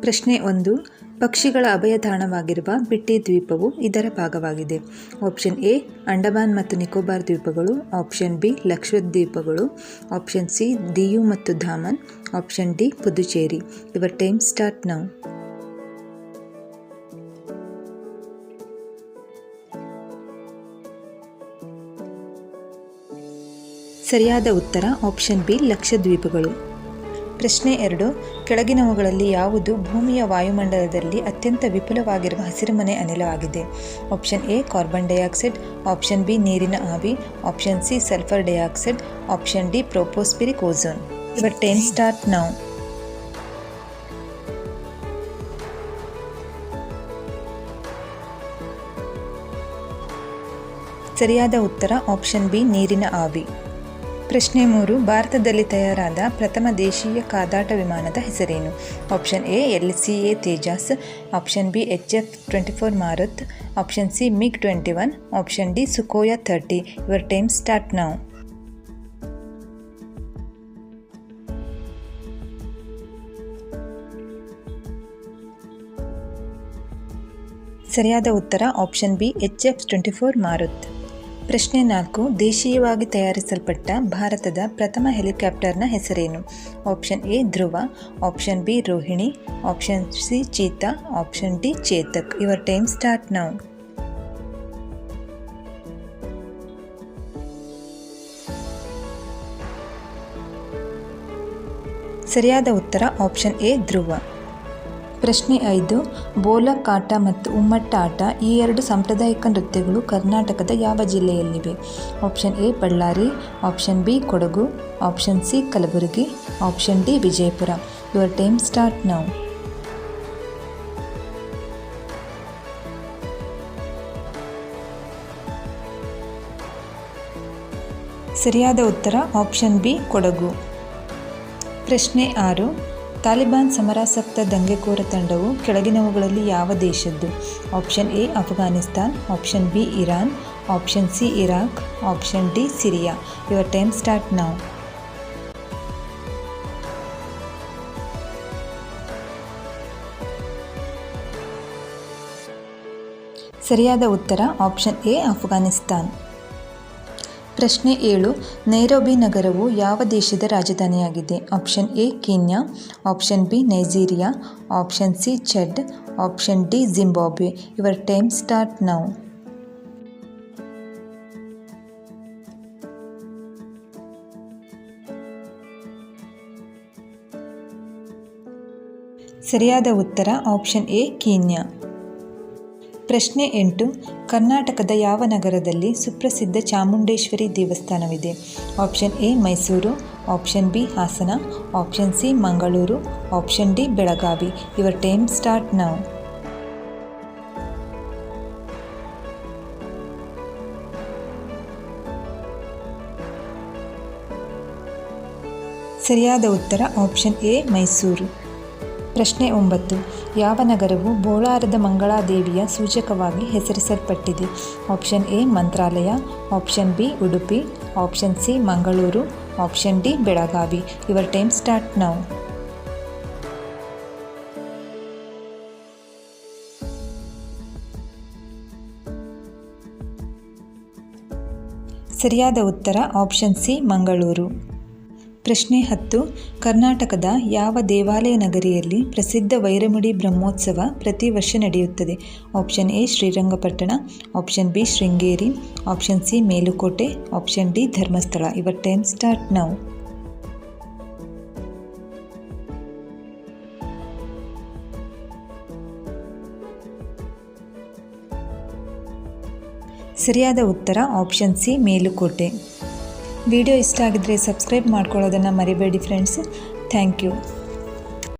ಪ್ರಶ್ನೆ ಒಂದು, ಪಕ್ಷಿಗಳ ಅಭಯ ತಾಣವಾಗಿರುವ ಬಿಟ್ಟಿ ದ್ವೀಪವು ಇದರ ಭಾಗವಾಗಿದೆ. ಆಪ್ಷನ್ ಎ, ಅಂಡಮಾನ್ ಮತ್ತು ನಿಕೋಬಾರ್ ದ್ವೀಪಗಳು. ಆಪ್ಷನ್ ಬಿ, ಲಕ್ಷದ್ವೀಪಗಳು. ಆಪ್ಷನ್ ಸಿ, ದಿಯು ಮತ್ತು Daman. Option D, Puducherry. Your time start now ಸರಿಯಾದ ಉತ್ತರ, ಆಪ್ಷನ್ ಬಿ, ಲಕ್ಷದ್ವೀಪಗಳು. ಪ್ರಶ್ನೆ ಎರಡು, ಕೆಳಗಿನವುಗಳಲ್ಲಿ ಯಾವುದು ಭೂಮಿಯ ವಾಯುಮಂಡಲದಲ್ಲಿ ಅತ್ಯಂತ ವಿಪುಲವಾಗಿರುವ ಹಸಿರುಮನೆ ಅನಿಲವಾಗಿದೆ option A, carbon dioxide, option B, ನೀರಿನ ಆವಿ, option C, sulphur dioxide, option D, tropospheric ozone your ten start now ಸರಿಯಾದ ಉತ್ತರ, ಆಪ್ಷನ್ ಬಿ, ನೀರಿನ ಆವಿ. ಪ್ರಶ್ನೆ ಮೂರು, ಭಾರತದಲ್ಲಿ ತಯಾರಾದ ಪ್ರಥಮ ದೇಶೀಯ ಕಾದಾಟ ವಿಮಾನದ ಹೆಸರೇನು? Option A, L C A Tejas, option B, H F twenty four Marut, option C, MiG twenty one, option D, Sukhoi thirty. Your time start now ಸರಿಯಾದ ಉತ್ತರ, option B, H F twenty four Marut. ಪ್ರಶ್ನೆ ನಾಲ್ಕು, ದೇಶೀಯವಾಗಿ ತಯಾರಿಸಲ್ಪಟ್ಟ ಭಾರತದ ಪ್ರಥಮ ಹೆಲಿಕಾಪ್ಟರ್ನ ಹೆಸರೇನು? Option A, Dhruva, option B, Rohini, option C, Cheetah, option D, Chetak. Your time start now ಸರಿಯಾದ ಉತ್ತರ ಆಪ್ಷನ್ ಎ, ಧ್ರುವ. ಪ್ರಶ್ನೆ ಐದು, ಬೋಲ ಕಾಟ ಮತ್ತು ಉಮ್ಮಟ್ಟ ಆಟ ಈ ಎರಡು ಸಾಂಪ್ರದಾಯಿಕ ನೃತ್ಯಗಳು ಕರ್ನಾಟಕದ ಯಾವ ಜಿಲ್ಲೆಯಲ್ಲಿವೆ? Option A, Ballari, option B, Kodagu, option C, Kalaburagi, option D, Vijayapura. Your time start now ಸರಿಯಾದ ಉತ್ತರ ಆಪ್ಷನ್ ಬಿ, ಕೊಡಗು. ಪ್ರಶ್ನೆ ಆರು ತಾಲಿಬಾನ್ ಸಮರಾಸಕ್ತ ದಂಗೆಕೋರ ತಂಡವು ಕೆಳಗಿನವುಗಳಲ್ಲಿ ಯಾವ ದೇಶದ್ದು? Option A, Afghanistan, option B, Iran, option C, Iraq, option D, Syria. Your time start now ಸರಿಯಾದ ಉತ್ತರ, option A, Afghanistan. ಪ್ರಶ್ನೆ ಏಳು, ನೈರೋಬಿ ನಗರವು ಯಾವ ದೇಶದ ರಾಜಧಾನಿಯಾಗಿದೆ? Option A, Kenya, option B, Nigeria, option C, Chad, option D, Zimbabwe. Your time start now ಸರಿಯಾದ ಉತ್ತರ option A, Kenya. ಪ್ರಶ್ನೆ ಎಂಟು, ಕರ್ನಾಟಕದ ಯಾವ ನಗರದಲ್ಲಿ ಸುಪ್ರಸಿದ್ಧ ಚಾಮುಂಡೇಶ್ವರಿ ದೇವಸ್ಥಾನವಿದೆ? Option A, Mysuru, option B, Hassan, option C, Mangaluru, option D, Belagavi. Your time start now ಸರಿಯಾದ ಉತ್ತರ, ಆಪ್ಷನ್ ಎ, ಮೈಸೂರು. ಪ್ರಶ್ನೆ ಒಂಬತ್ತು. ಯಾವ ನಗರವು ಬೋಳಾರದ ಮಂಗಳಾದೇವಿಯ ಸೂಚಕವಾಗಿ ಹೆಸರಿಸಲ್ಪಟ್ಟಿದೆ? Option A, Mantralaya. Option B, Udupi. Option C, Mangaluru. Option D, Belagavi. Your time start now. ಸರಿಯಾದ ಉತ್ತರ ಆಪ್ಷನ್ ಸಿ, ಮಂಗಳೂರು. ಪ್ರಶ್ನೆ ಹತ್ತು. ಕರ್ನಾಟಕದ ಯಾವ ದೇವಾಲಯ ನಗರಿಯಲ್ಲಿ ಪ್ರಸಿದ್ಧ ವೈರಮುಡಿ ಬ್ರಹ್ಮೋತ್ಸವ ಪ್ರತಿ ವರ್ಷ ನಡೆಯುತ್ತದೆ? Option A, Srirangapatna, option B, Sringeri, option C, Melukote, option D, Dharmasthala. Your time start now ಸರಿಯಾದ ಉತ್ತರ ಆಪ್ಷನ್ ಸಿ, ಮೇಲುಕೋಟೆ. ವಿಡಿಯೋ ಇಷ್ಟ ಆಗಿದ್ರೆ ಸಬ್ಸ್ಕ್ರೈಬ್ ಮಾಡ್ಕೊಳ್ಳೋದನ್ನು ಮರಿಬೇಡಿ ಫ್ರೆಂಡ್ಸ್ ಥ್ಯಾಂಕ್ ಯು